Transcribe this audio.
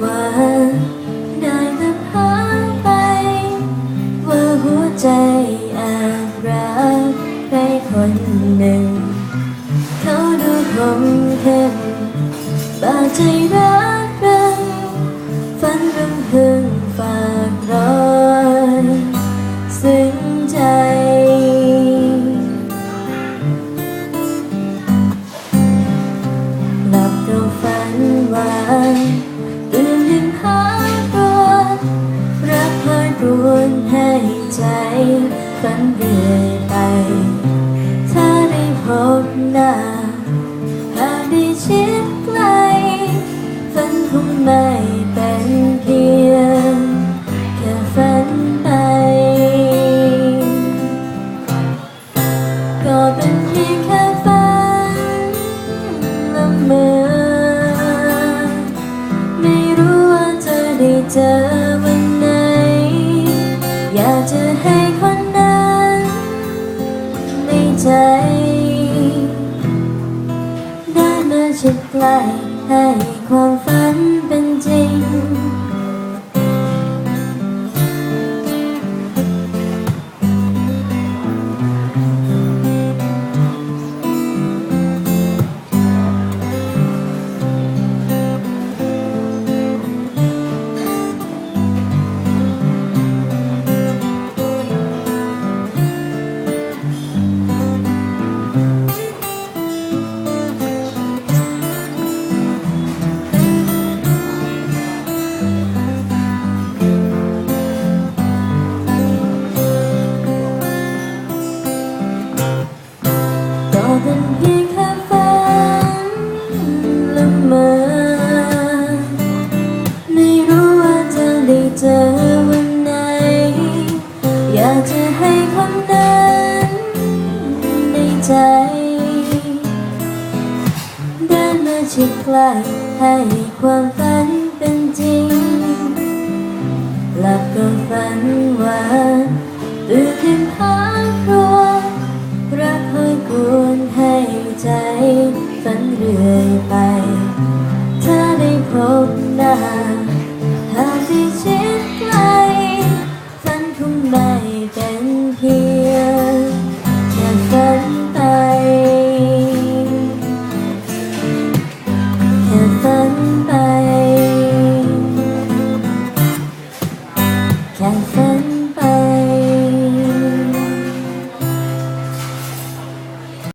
หวานได้แต่พาไป ว่าหัวใจอารักใครคนหนึ่ง เขาดูคมเข้บาดใจรักรงฝันรำพึงฝากรอยซึ้งใจหลับเราฝันวาน ให้ใจฝันเรื่อยไป ถ้าได้พบหน้าหากได้ชิดใกล้ฝันคงไม่เป็นเพียงแค่ฝันไป ก็เป็นเพียงแค่ฝันละเมอ ใจ ได้มาชิดใกล้ให้ความ ใจ เดินมาชิดใกล้ให้ความฝันเป็นจริง หลับก็ฝันว่นตื่นขึ้นหาครัวรักคอยกวนให้ใจฝันเรื่อยไป จะฝันไปแค่ฝัน